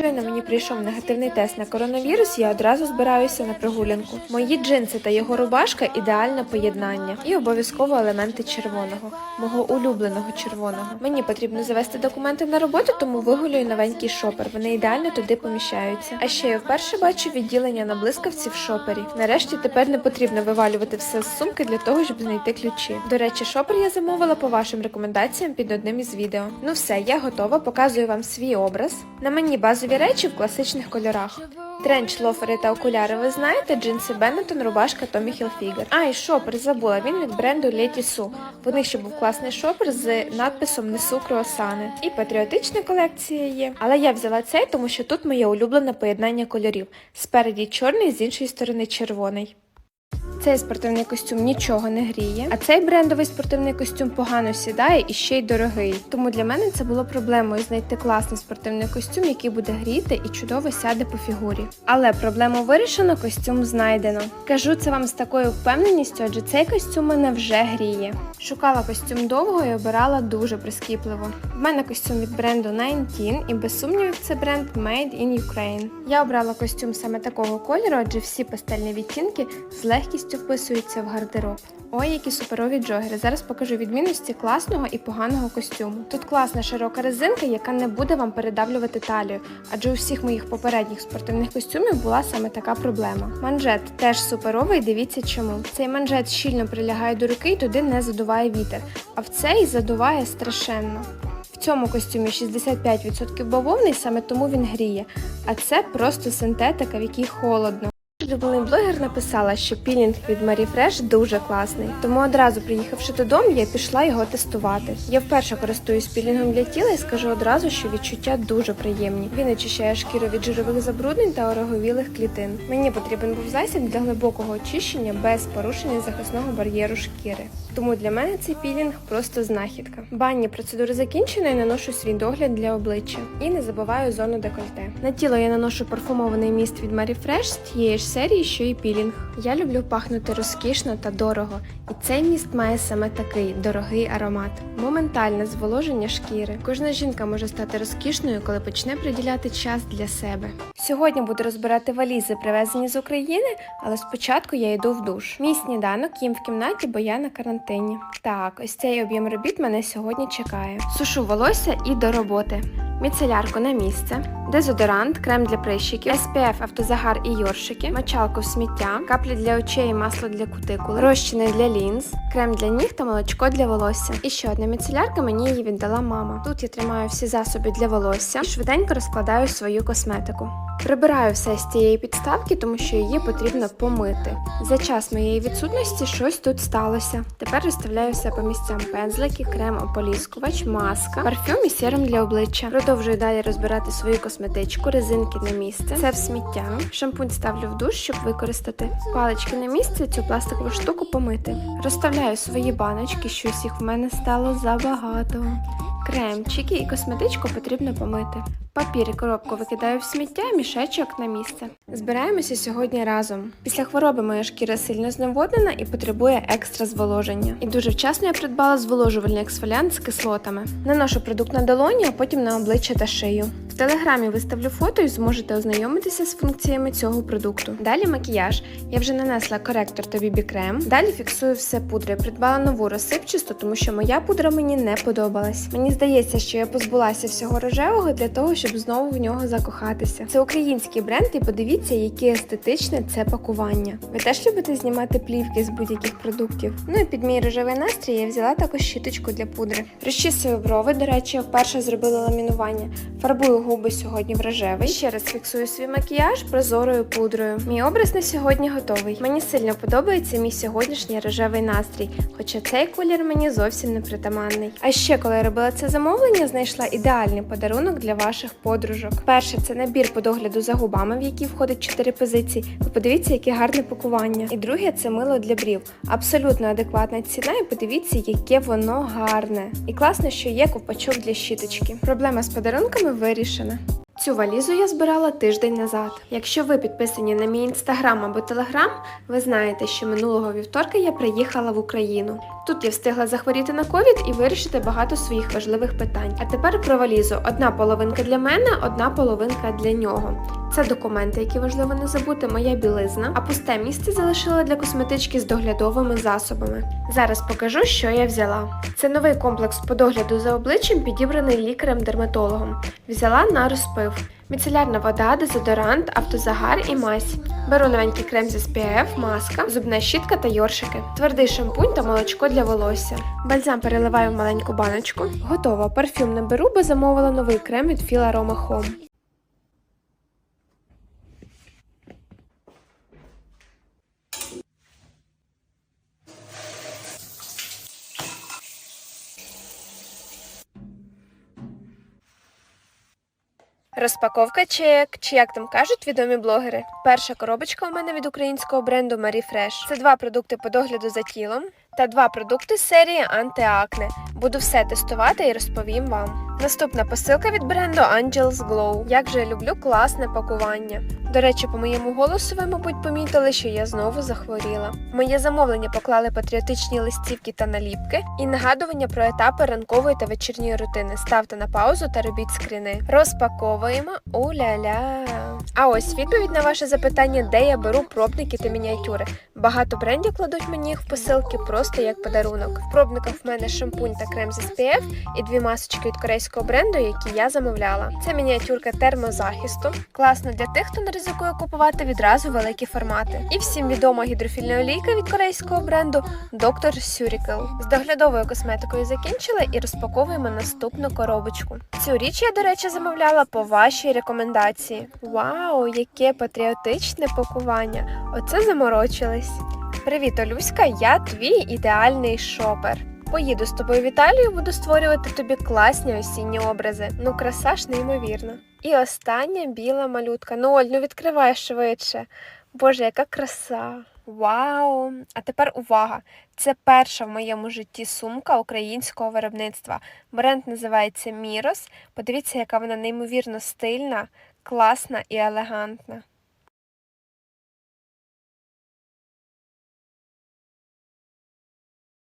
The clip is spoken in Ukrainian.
Щойно мені прийшов негативний тест на коронавірус, я одразу збираюся на прогулянку. Мої джинси та його рубашка ідеальне поєднання. І обов'язково елементи червоного, мого улюбленого червоного. Мені потрібно завести документи на роботу, тому вигулюю новенький шопер. Вони ідеально туди поміщаються. А ще я вперше бачу відділення на блискавці в шопері. Нарешті тепер не потрібно вивалювати все з сумки для того, щоб знайти ключі. До речі, шопер я замовила по вашим рекомендаціям під одним із відео. Ну все, я готова, показую вам свій образ. На мені базові речі в класичних кольорах. Тренч, лофери та окуляри, ви знаєте, джинси Беннетон, рубашка Томі Хілфігер. А, і шопер забула, він від бренду Леті Су. В них ще був класний шопер з надписом Несу круасани. І патріотична колекція є. Але я взяла цей, тому що тут моє улюблене поєднання кольорів. Спереді чорний, з іншої сторони червоний. Цей спортивний костюм нічого не гріє, а цей брендовий спортивний костюм погано сідає і ще й дорогий. Тому для мене це було проблемою знайти класний спортивний костюм, який буде гріти і чудово сяде по фігурі. Але проблему вирішено, костюм знайдено. Кажу це вам з такою впевненістю, адже цей костюм мене вже гріє. Шукала костюм довго і обирала дуже прискіпливо. В мене костюм від бренду 19 і без сумнівів це бренд Made in Ukraine. Я обрала костюм саме такого кольору, адже всі пастельні відтінки з легкістю вписуються в гардероб. Ой, які суперові джогери. Зараз покажу відмінності класного і поганого костюму. Тут класна широка резинка, яка не буде вам передавлювати талію, адже у всіх моїх попередніх спортивних костюмів була саме така проблема. Манжет теж суперовий, дивіться чому. Цей манжет щільно прилягає до руки і туди не задуває вітер, а в цей задуває страшенно. В цьому костюмі 65% бавовни, саме тому він гріє. А це просто синтетика, в якій холодно. Улюблений блогер написала, що пілінг від Marie Fresh дуже класний. Тому одразу приїхавши додому, я пішла його тестувати. Я вперше користуюсь пілінгом для тіла і скажу одразу, що відчуття дуже приємні. Він очищає шкіру від жирових забруднень та ороговілих клітин. Мені потрібен був засіб для глибокого очищення без порушення захисного бар'єру шкіри. Тому для мене цей пілінг просто знахідка. Банні процедури закінчено і наношу свій догляд для обличчя. І не забуваю зону декольте. На тіло я наношу парфумований міст від Marie Fresh з тієї ж серії, що і пілінг. Я люблю пахнути розкішно та дорого, і цей міст має саме такий дорогий аромат. Моментальне зволоження шкіри. Кожна жінка може стати розкішною, коли почне приділяти час для себе. Сьогодні буду розбирати валізи, привезені з України, але спочатку я йду в душ. Мій сніданок їм в кімнаті, бо я на карантині. Так, ось цей об'єм робіт мене сьогодні чекає. Сушу волосся і до роботи. Міцелярку на місце, дезодорант, крем для прищиків, SPF, автозагар і йоршики, мочалку в сміття, каплі для очей, і масло для кутикули, розчини для лінз, крем для ніг та молочко для волосся. І ще одна міцелярка мені її віддала мама. Тут я тримаю всі засоби для волосся і швиденько розкладаю свою косметику. Прибираю все з цієї підставки, тому що її потрібно помити. За час моєї відсутності щось тут сталося. Тепер розставляю все по місцям пензлики, крем ополіскувач, маска, парфюм і серум для обличчя. Продовжую далі розбирати свою косметичку, резинки на місце. Це в сміття. Шампунь ставлю в душ, щоб використати. Палички на місце, цю пластикову штуку помити. Розставляю свої баночки, щось їх в мене стало забагато. Кремчики і косметичку потрібно помити. Папір і коробку викидаю в сміття, мішечок на місце. Збираємося сьогодні разом. Після хвороби моя шкіра сильно зневоднена і потребує екстра зволоження. І дуже вчасно я придбала зволожувальний ексфоліант з кислотами. Наношу продукт на долоні, а потім на обличчя та шию. В телеграмі виставлю фото і зможете ознайомитися з функціями цього продукту. Далі макіяж. Я вже нанесла коректор та бібі крем. Далі фіксую все пудрою. Придбала нову розсипчасту, тому що моя пудра мені не подобалась. Мені здається, що я позбулася всього рожевого для того, щоб знову в нього закохатися. Це український бренд, і подивіться, яке естетичне це пакування. Ви теж любите знімати плівки з будь-яких продуктів. Ну і під мій рожевий настрій я взяла також щіточку для пудри. Розчісую брови. До речі, я вперше зробила ламінування. Фарбую губи сьогодні в рожевий. Ще раз фіксую свій макіяж прозорою пудрою. Мій образ на сьогодні готовий. Мені сильно подобається мій сьогоднішній рожевий настрій, хоча цей колір мені зовсім не притаманний. А ще коли я робила це замовлення, знайшла ідеальний подарунок для ваших подружок. Перше це набір по догляду за губами, в який входить 4 позиції. Ви подивіться, яке гарне пакування. І друге це мило для брів. Абсолютно адекватна ціна, і подивіться, яке воно гарне. І класно, що є ковпачок для щіточки. Проблема з подарунками вирішена. Цю валізу я збирала тиждень назад. Якщо ви підписані на мій інстаграм або телеграм, ви знаєте, що минулого вівторка я приїхала в Україну. Тут я встигла захворіти на ковід і вирішити багато своїх важливих питань. А тепер про валізу: одна половинка для мене, одна половинка для нього. Це документи, які важливо не забути, моя білизна, а пусте місце залишила для косметички з доглядовими засобами. Зараз покажу, що я взяла. Це новий комплекс по догляду за обличчям, підібраний лікарем-дерматологом. Взяла на розпив. Міцелярна вода, дезодорант, автозагар і мазь. Беру новенький крем з SPF, маска, зубна щітка та йоршики, твердий шампунь та молочко для волосся. Бальзам переливаю в маленьку баночку. Готово. Парфюм не беру, бо замовила новий крем від Fila Roma Home. Розпаковка чек, чи як там кажуть відомі блогери. Перша коробочка у мене від українського бренду Marie Fresh. Це два продукти по догляду за тілом та два продукти з серії антиакне. Буду все тестувати і розповім вам. Наступна посилка від бренду Angels Glow. Як же я люблю класне пакування. До речі, по моєму голосу ви, мабуть, помітили, що я знову захворіла. Моє замовлення поклали патріотичні листівки та наліпки і нагадування про етапи ранкової та вечірньої рутини. Ставте на паузу та робіть скріни. Розпаковуємо уля-ля. А ось відповідь на ваше запитання, де я беру пробники та мініатюри. Багато брендів кладуть мені їх в посилки просто як подарунок. В пробниках в мене шампунь та крем з SPF і дві масочки від корейського бренду, які я замовляла. Це мініатюрка термозахисту. Класно для тих, хто не ризикує купувати відразу великі формати. І всім відома гідрофільна олійка від корейського бренду Dr. Surical. З доглядовою косметикою закінчили і розпаковуємо наступну коробочку. Цю річ я, до речі, замовляла по вашій рекомендації. Вау, яке патріотичне пакування! Оце заморочились. Привіт, Олюська, я твій ідеальний шопер. Поїду з тобою в Італію, буду створювати тобі класні осінні образи. Ну, краса ж неймовірна. І остання біла малютка. Ну, Оль, ну відкривай швидше. Боже, яка краса! Вау! А тепер увага! Це перша в моєму житті сумка українського виробництва. Бренд називається Мірос. Подивіться, яка вона неймовірно стильна, класна і елегантна.